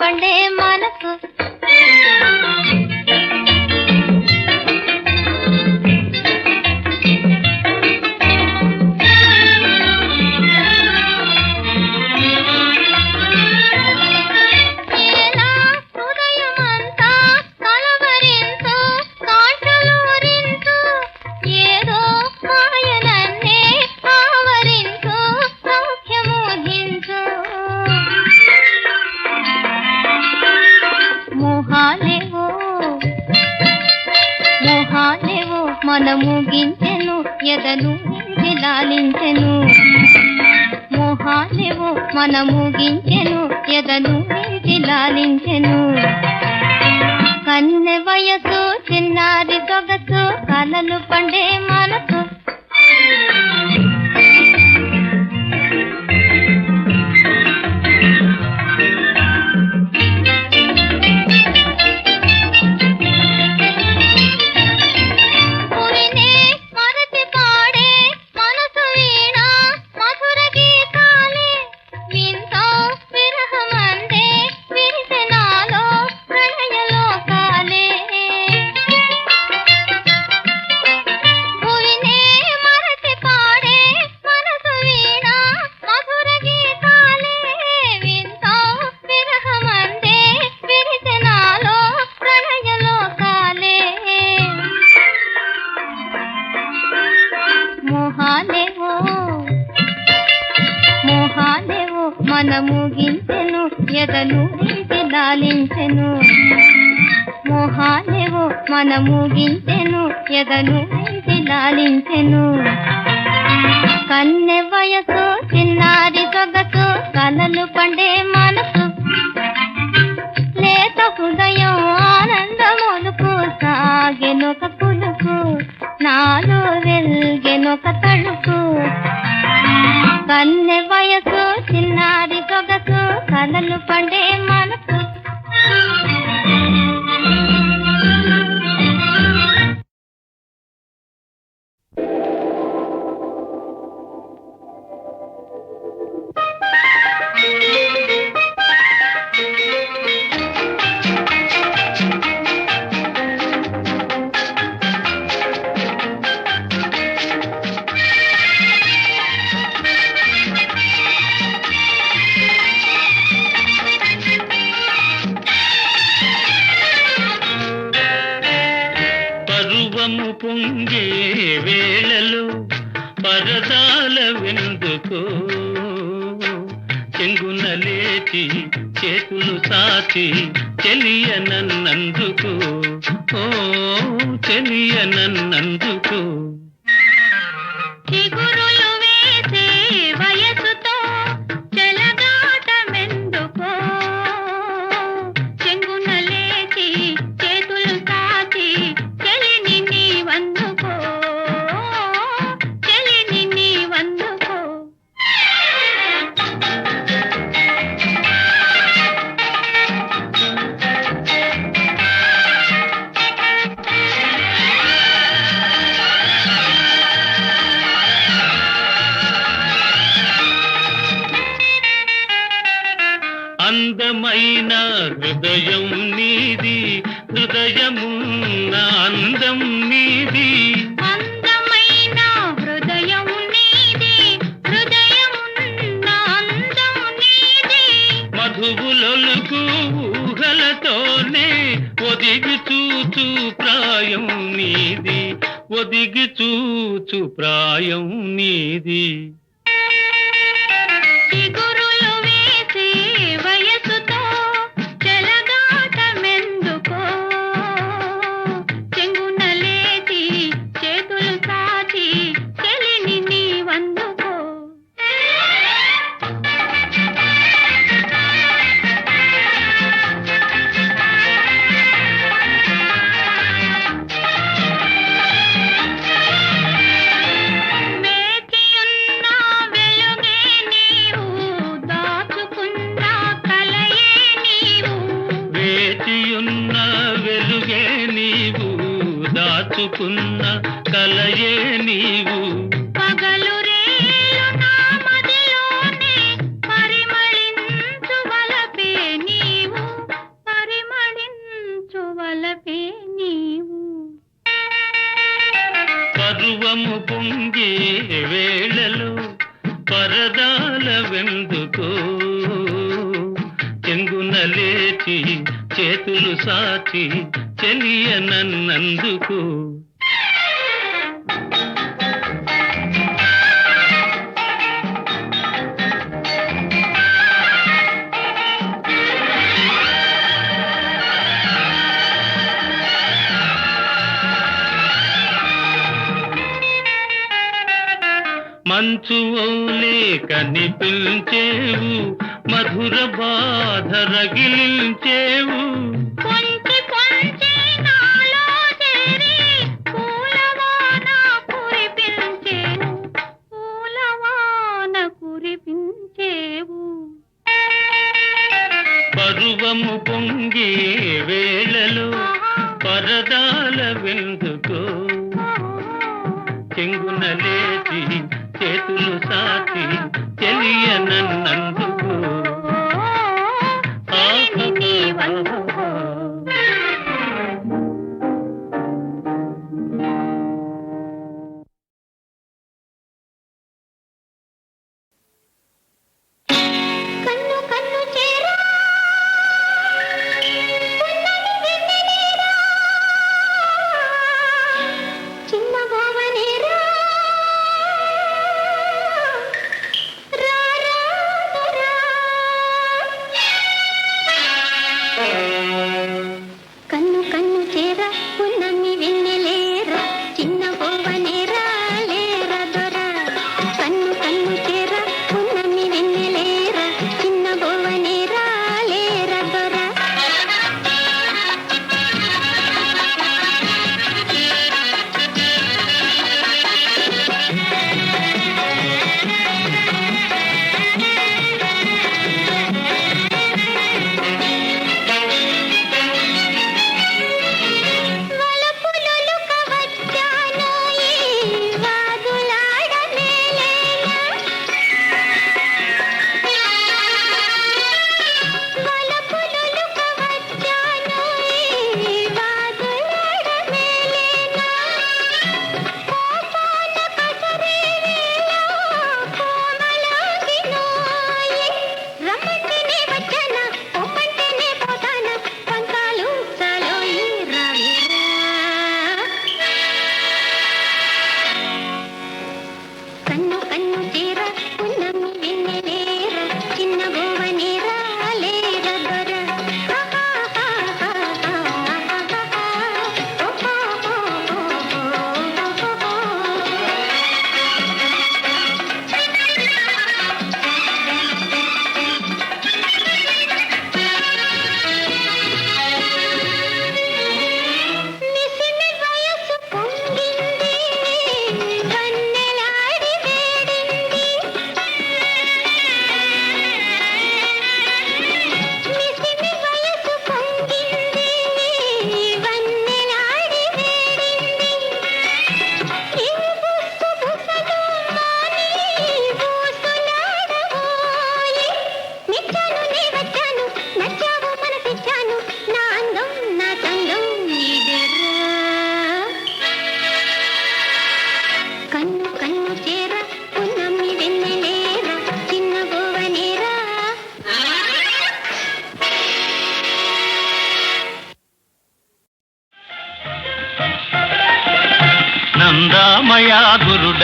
పండే మనకు మోహాలేవో మనము గించెను ఎదను లాలించెను మోహాలేవో మనము గించెను ఎదను లాలించెను కన్నె వయసు చిన్నారి సొగసు కలలు పండే మనసు ఎదను లాలించెను కన్నె వయసు చిన్నారి సొగసు కలలు పండే మనసు. లేత హృదయం ఆనందమునుకు సాగెనొక పులుకు నాలో వెల్గెనొక తడుకు కన్నె వయసు చిన్నారి సొగసు కలలు పండే నన్నందుకో. చిగురులు అందమైన హృదయం నీది హృదయమున్న అందం నీది. అందమైన హృదయం నీది హృదయమున్న అందం నీది. మధువులొలుకు ఊహలతోనే ఒదిగి చూచు ప్రాయం నీది ఒదిగి చూచు ప్రాయం నీది. దాచి చెలియ నన్నందుకు మంచు ఓలే కనిపించేవు మధుర బాధ రగిలించేవు.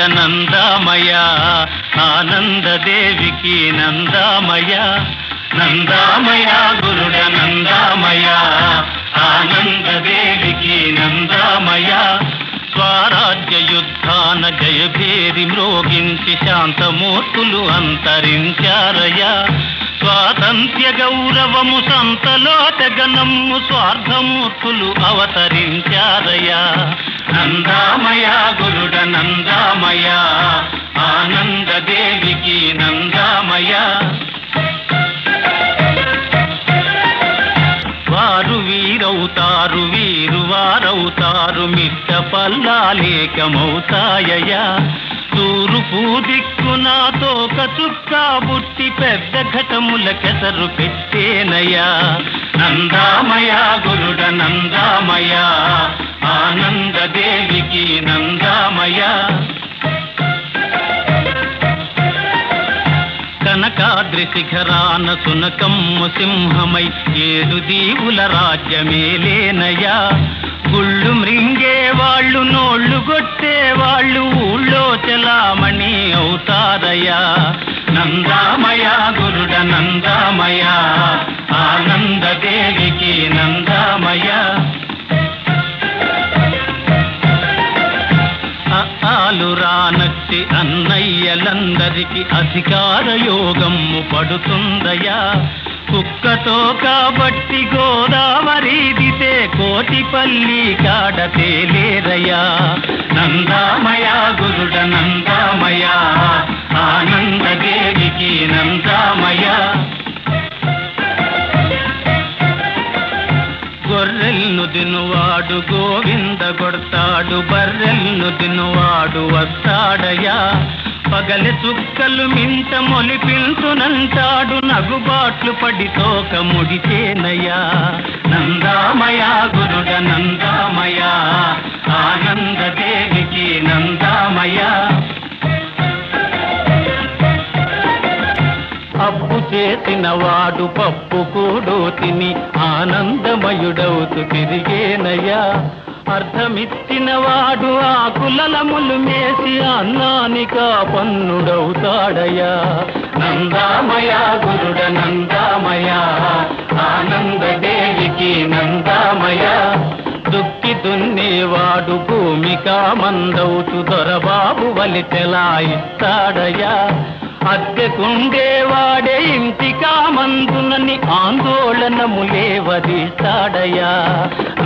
నందామయ ఆనందదేవికి నందామయ నందామయ గురుడ నందామయ ఆనందదేవికి నందామయ. స్వరాజ్య యుద్ధాన జయభేరి మ్రోగించి శాంతమూర్తులు అంతరించారయా స్వాతంత్ర్య గౌరవము సంతలోచగనమ్ము స్వార్థమూర్తులు అవతరించారయా నందామయ గురుడ నందామయ ఆనందదేవికి నందామయ. వారు వీరవుతారు వీరు వారవుతారు మిట్ట పల్లాలేకమవుతాయయా తూరుపు దిక్కునాతో కచుక్క బుట్టి పెద్ద ఘటముల కెసరు పెట్టేనయా నందామయ గురుడ నందామయ ఆనందదేవికి నందామయ. కనకాద్రి శిఖరాన సునకమ్ము సింహమై ఏడు దీవుల రాజ్యమేలేనయా గుళ్ళు మృంగే వాళ్ళు నోళ్ళు కొట్టే వాళ్ళు ఊళ్ళో చలామణి అవుతారయా నందామయ గురుడ నందామయ ఆనందదేవికి నందామయ. రానట్టి అన్నయ్యలందరికీ అధికార యోగము పడుతుందయా కుక్కతో కాబట్టి గోదావరి దితే కోటిపల్లి కాడ తేలేరయా నందామయ గురుడ నందామయ ఆనందదేవికి నందామయ. గొర్రెల్ను తినువాడు గోవింద కొడతాడు బర్రెల్ను తినువాడు వస్తాడయా పగలి చుక్కలు మింట మొలిపించునంటాడు నగుబాట్లు పడి తోక ముడిచేనయ్యా. నందామయా గురుడ నందామయా. ఆనంద దేవికి నందామయా. అప్పు చేసిన వాడు పప్పు కూడు తిని ఆనందమయుడవుతూ తిరిగేనయ్యా. అర్థమిచ్చిన వాడు ఆకులలములు మేసి అన్నానిక పన్నుడవుతాడయ్యా. నందామయ గురుడ నందామయ. ఆనందదేవికి నందామయ. దుక్కి దున్నేవాడు భూమిక మందవుతూ దొరబాబు వలి తెలాయిస్తాడయా అద్దెకుండేవాడే ఇంటికా మందునని ఆందోళనములే వదిస్తాడయా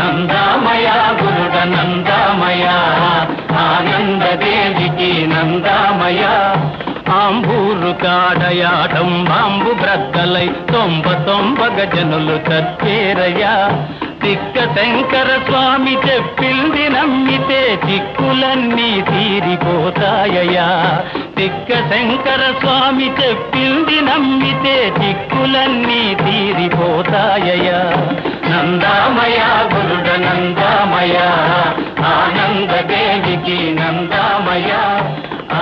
నందామయ గురుడ నందామయ ఆనందదేవికి నందామయ ఆంబూరు కాడయాటం బాంబు బ్రద్దలై తొంభ తొంభగ జనులు చచ్చేరయ్యా తిక్క శంకర స్వామి చెప్పింది నమ్మితే చిక్కులన్నీ తీరిపోతాయయా తిక్క శంకర స్వామి చెప్పింది నమ్మితే చిక్కులన్నీ తీరిపోతాయయా నందామయ గురుడ నందామయ ఆనందదేవికి నందామయ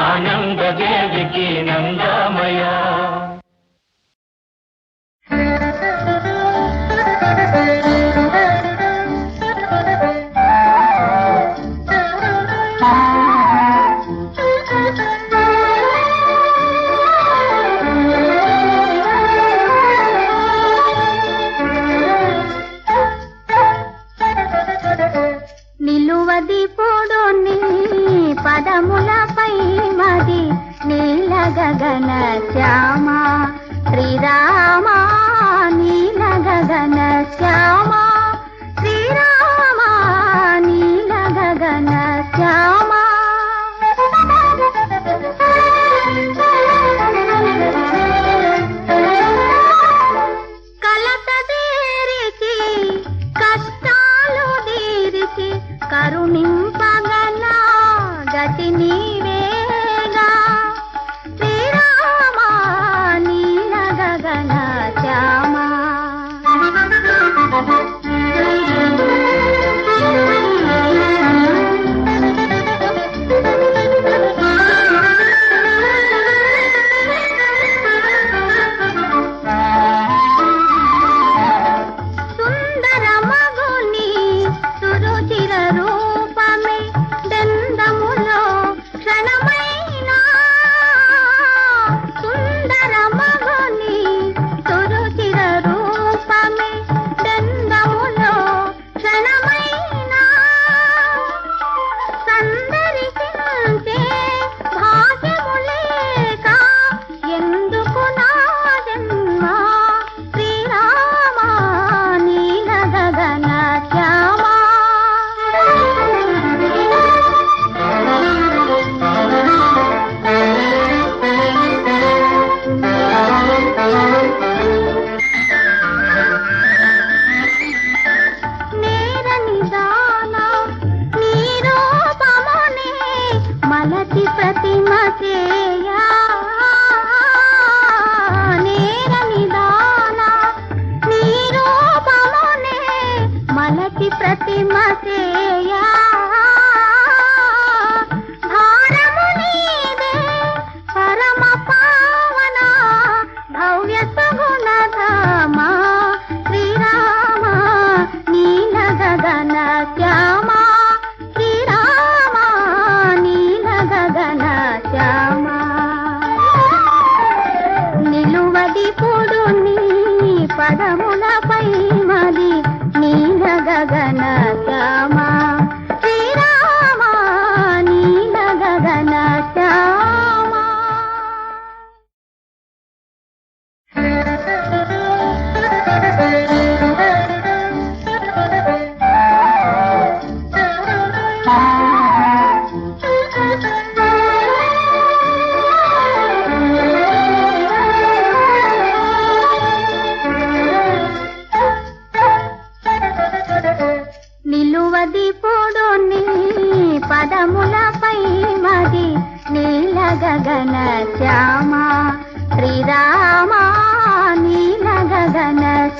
ఆనందదేవికి నందామయా. మది మదిపోడు నీ పదములపై మది నీల గగన శ్యామ. శ్రీరామా నీల గగన శ్యామా.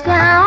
గగన